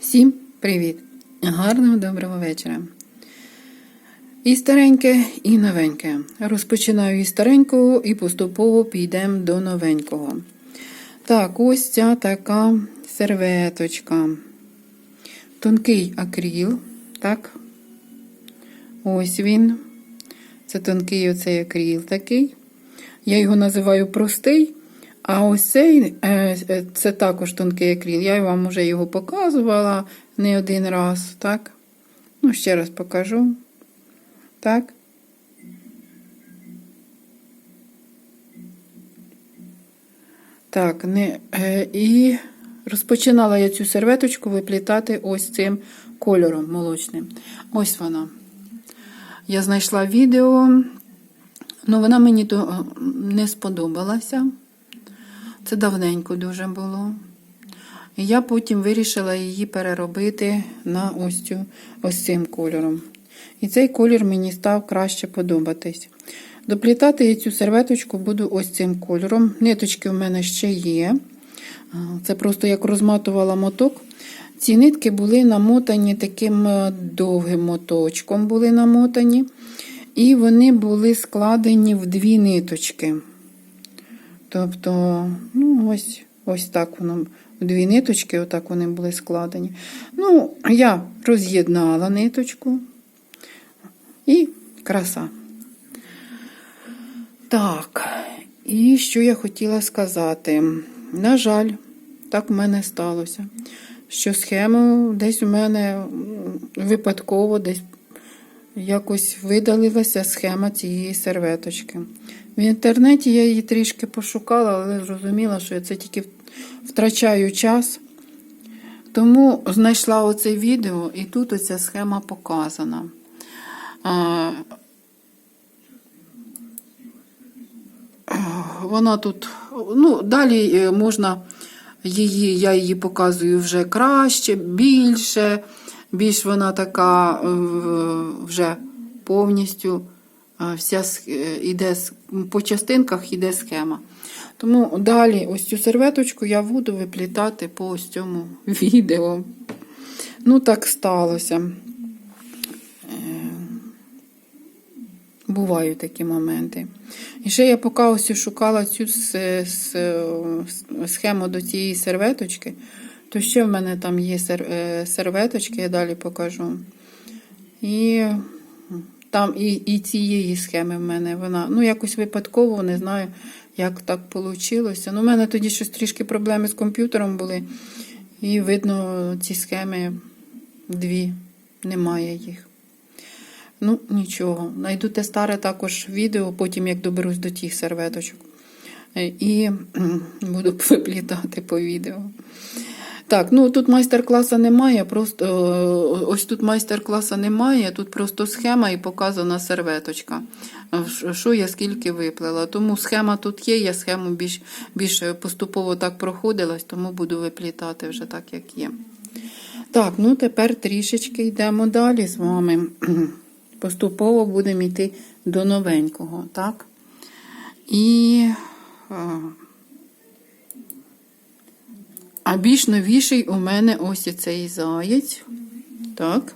Всім привіт! Гарного доброго вечора. І стареньке, і новеньке. Розпочинаю із старенького і поступово підемо до новенького. Так, ось ця така серветочка. Тонкий акріл. Так. Ось він. Це тонкий оцей акріл такий. Я його називаю простий. А ось цей е, е, це також тонкий акріл. Я вам вже його показувала не один раз, так? Ну, ще раз покажу. Так. Так, не, е, і розпочинала я цю серветочку виплітати ось цим кольором молочним. Ось вона. Я знайшла відео, ну вона мені не сподобалася. Це давненько дуже було. І я потім вирішила її переробити на ось, цю, ось цим кольором. І цей колір мені став краще подобатись. Доплітати я цю серветочку буду ось цим кольором. Ниточки в мене ще є. Це просто як розматувала моток. Ці нитки були намотані таким е, довгим моточком, були намотані. І вони були складені в дві ниточки. Тобто, ну, ось ось так воно, дві ниточки, отак вони були складені. Ну, я роз'єднала ниточку і краса. Так, і що я хотіла сказати? На жаль, так в мене сталося, що схему десь у мене випадково десь якось видалилася схема цієї серветочки. В інтернеті я її трішки пошукала, але зрозуміла, що я це тільки втрачаю час. Тому знайшла оце відео, і тут оця схема показана. Вона тут, ну, далі можна її, я її показую вже краще, більше, більш вона така вже повністю вся іде по частинках іде схема. Тому далі ось цю серветочку я буду виплітати по ось цьому відео. Ну, так сталося. Бувають такі моменти. І ще я поки ось шукала цю схему до цієї серветочки, то ще в мене там є серветочки, я далі покажу. І там і і цієї схеми в мене вона. Ну, якось випадково, не знаю, як так вийшло. Ну, У мене тоді щось трішки проблеми з комп'ютером були. І видно, ці схеми дві, немає їх. Ну, нічого. Найду те старе також відео, потім як доберусь до тих серветочок. І буду виплітати по відео. Так, ну тут майстер-класа немає, просто ось тут майстер-класа немає, тут просто схема і показана серветочка. Що я скільки виплела. Тому схема тут є, я схему більш, більш поступово так проходилась, тому буду виплітати вже так, як є. Так, ну тепер трішечки йдемо далі з вами. Поступово будемо йти до новенького, так? І. А більш новіший у мене ось цей заєць. Так.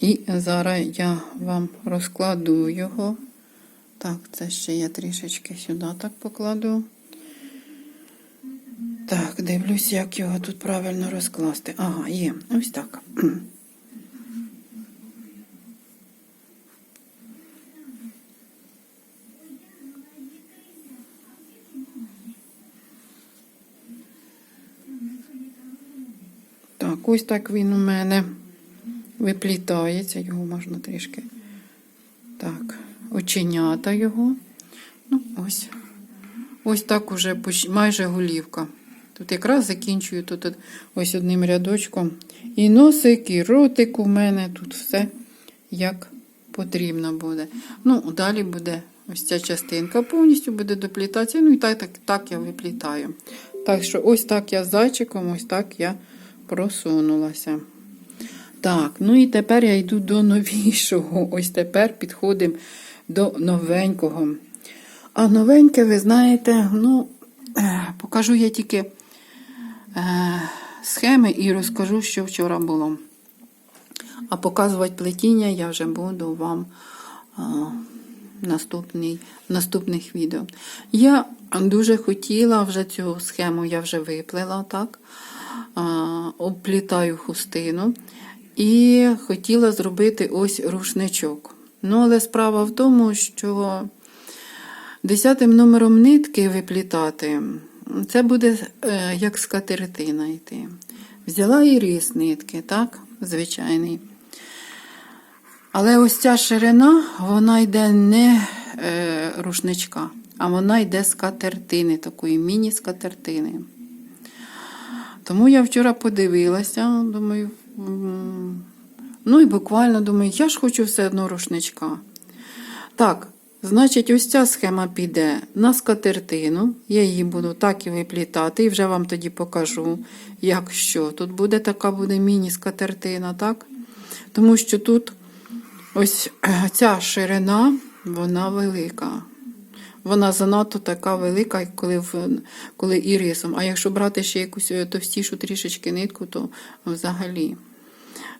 І зараз я вам розкладу його. Так, це ще я трішечки сюди так покладу. Так, дивлюсь, як його тут правильно розкласти. Ага, є. Ось так. Так, ось так він у мене виплітається, його можна трішки. Так, оченята його. Ну, ось. Ось так уже майже голівка. Тут якраз закінчую тут ось одним рядочком. І носик, і ротик у мене тут все як потрібно буде. Ну, далі буде ось ця частинка повністю буде доплітатися. Ну і так, так, так я виплітаю. Так що, ось так я зайчиком, ось так я просунулася. Так, ну і тепер я йду до новішого. Ось тепер підходимо до новенького. А новеньке, ви знаєте, ну, покажу я тільки е, схеми і розкажу, що вчора було. А показувати плетіння я вже буду вам а, наступний, наступних відео. Я дуже хотіла вже цю схему, я вже виплела, так? Обплітаю хустину. І хотіла зробити ось рушничок. Ну, але справа в тому, що десятим номером нитки виплітати, це буде е, як скатертина йти. Взяла і різ нитки, так, звичайний. Але ось ця ширина, вона йде не е, рушничка, а вона йде з катертини, такої міні-скатертини. Тому я вчора подивилася, думаю, ну і буквально думаю, я ж хочу все одно рушничка. Так, значить, ось ця схема піде на скатертину. Я її буду так і виплітати, і вже вам тоді покажу, як що. Тут буде така буде міні-скатертина, так? Тому що тут ось ця ширина, вона велика. Вона занадто така велика, коли, в, коли ірисом. А якщо брати ще якусь е, товстішу трішечки нитку, то взагалі.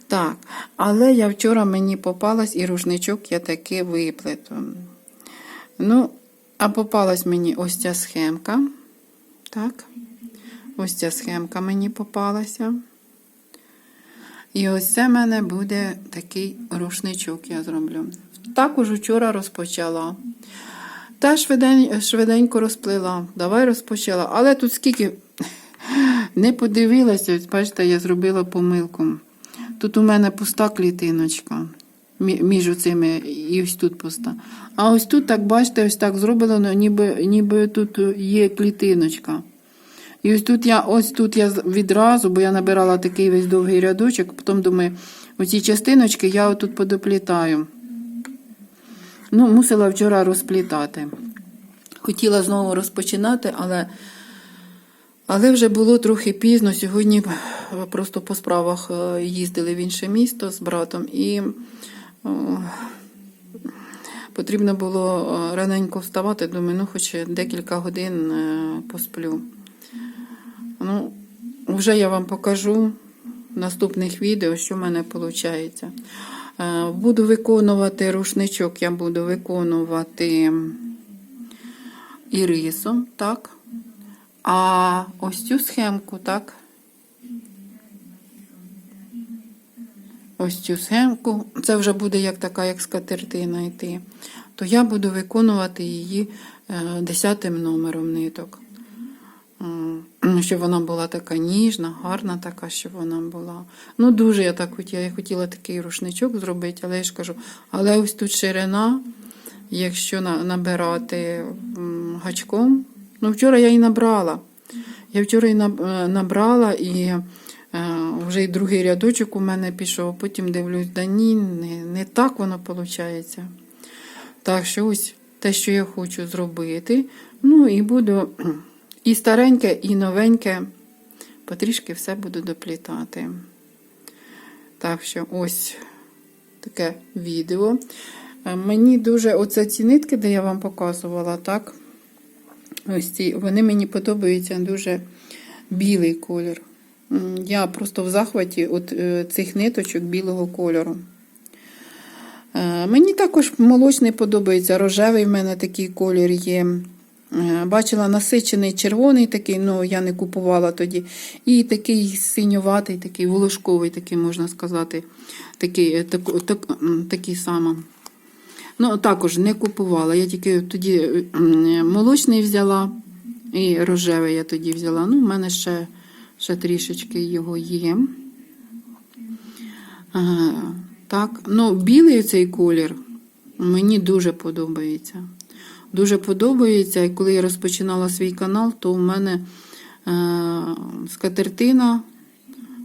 Так, але я вчора мені попалась і рушничок я таки виплету. Ну, а попалась мені ось ця схемка. Так, ось ця схемка мені попалася. І ось це в мене буде такий рушничок, я зроблю. Також вчора розпочала. Та швидень, швиденько розплила. Давай розпочала. Але тут скільки не подивилася, бачите, я зробила помилку. Тут у мене пуста клітиночка. Між цими і ось тут пуста. А ось тут, так бачите, ось так зроблено, ніби, ніби тут є клітиночка. І ось тут я ось тут я відразу, бо я набирала такий весь довгий рядочок, потім думаю, оці частиночки я отут подоплітаю. Ну, мусила вчора розплітати. Хотіла знову розпочинати, але, але вже було трохи пізно. Сьогодні просто по справах е, їздили в інше місто з братом, і о, потрібно було е, раненько вставати. Думаю, ну хоч декілька годин е, посплю. Ну, вже я вам покажу в наступних відео, що в мене виходить. Буду виконувати рушничок, я буду виконувати ірисом, так? А ось цю схемку, так? Ось цю схемку, це вже буде як така, як скатертина йти, то я буду виконувати її е, десятим номером ниток. Щоб вона була така ніжна, гарна така, щоб вона була. Ну, дуже я так хотіла. Я хотіла такий рушничок зробити, але я ж кажу, але ось тут ширина, якщо набирати гачком. Ну, вчора я і набрала. Я вчора і е, набрала, і е, вже й другий рядочок у мене пішов, потім дивлюсь, да ні, не, не так воно виходить. Так що ось те, що я хочу зробити. Ну і буду і стареньке, і новеньке. Потрішки все буду доплітати. Так що ось таке відео. Е, Мені дуже оце ці нитки, де я вам показувала, так? Ось ці, вони мені подобаються дуже білий колір. Я просто в захваті от е, цих ниточок білого кольору. Е, Мені також молочний подобається, рожевий в мене такий колір є. Е, Бачила насичений червоний такий, ну я не купувала тоді. І такий синьоватий, такий волошковий, такий, можна сказати, такий, е, так, так, такий самий. Ну, також не купувала. Я тільки тоді молочний взяла і рожевий я тоді взяла. Ну, в мене ще, ще трішечки його є. Ага, так, ну, білий цей колір мені дуже подобається. Дуже подобається. І коли я розпочинала свій канал, то у мене е, скатертина,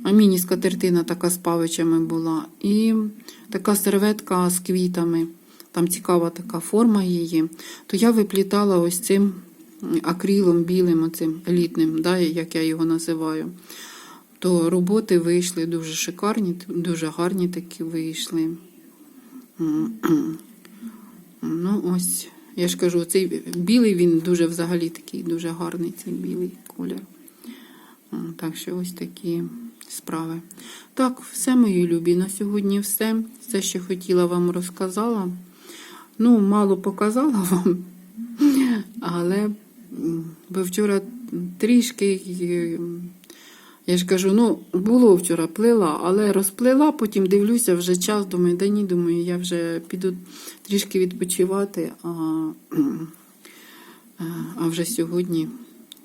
а міні-скатертина така з павичами була, і така серветка з квітами. Там цікава така форма її. То я виплітала ось цим акрилом білим, оцим елітним, да, як я його називаю. То роботи вийшли дуже шикарні, дуже гарні такі вийшли. Ну, ось, я ж кажу, цей білий він дуже взагалі такий дуже гарний, цей білий колір. Так що ось такі справи. Так, все мої любі. На сьогодні все. Все, що хотіла вам розказала. Ну, мало показала вам, але бо вчора трішки, я ж кажу, ну, було вчора плела, але розплела, потім дивлюся вже час, думаю, да ні, думаю, я вже піду трішки відпочивати, а, а, вже сьогодні,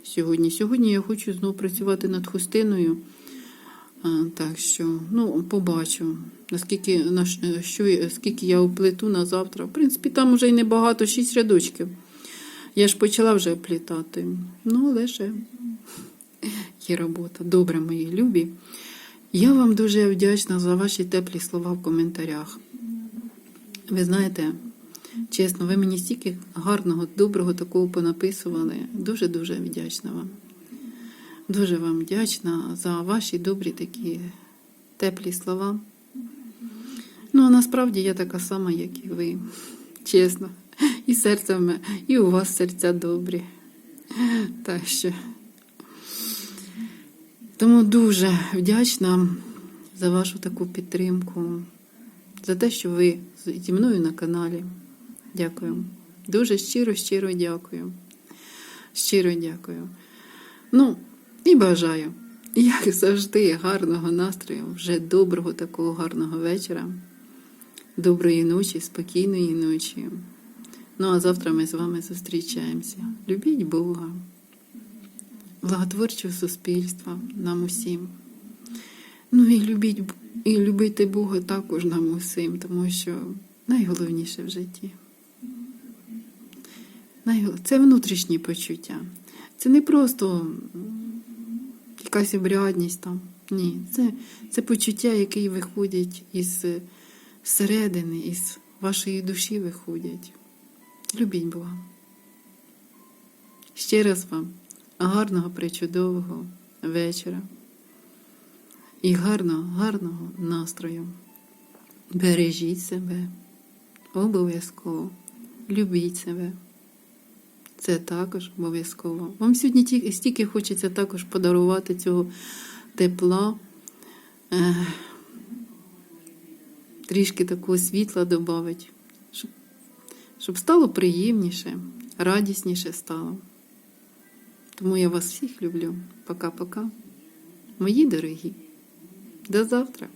сьогодні, сьогодні я хочу знову працювати над хустиною. Так що, ну, побачу, наскільки, на що, скільки я оплету на завтра. В принципі, там вже й небагато, 6 рядочків. Я ж почала вже оплітати. Ну, ще є робота. Добре, мої любі. Я вам дуже вдячна за ваші теплі слова в коментарях. Ви знаєте, чесно, ви мені стільки гарного, доброго такого понаписували. Дуже-дуже вдячна вам. Дуже вам вдячна за ваші добрі такі теплі слова. Ну, а насправді я така сама, як і ви. Чесно. І серце і у вас серця добрі. Так що. Тому дуже вдячна за вашу таку підтримку, за те, що ви зі мною на каналі. Дякую. Дуже щиро, щиро дякую. Щиро дякую. Ну, і бажаю, як завжди, гарного настрою, вже доброго такого гарного вечора, доброї ночі, спокійної ночі. Ну, а завтра ми з вами зустрічаємося. Любіть Бога, благотворчого суспільства нам усім. Ну і любіть і любити Бога також нам усім, тому що найголовніше в житті. Це внутрішні почуття. Це не просто якась обрядність там. Ні, це, це почуття, які виходять із середини, із вашої душі виходять. Любіть Бога. Ще раз вам гарного, причудового вечора і гарного, гарного настрою. Бережіть себе, обов'язково. Любіть себе. Це також обов'язково. Вам сьогодні стільки хочеться також подарувати цього тепла, е, трішки такого світла додати, щоб, щоб стало приємніше, радісніше стало. Тому я вас всіх люблю. Пока-пока. Мої дорогі. До завтра.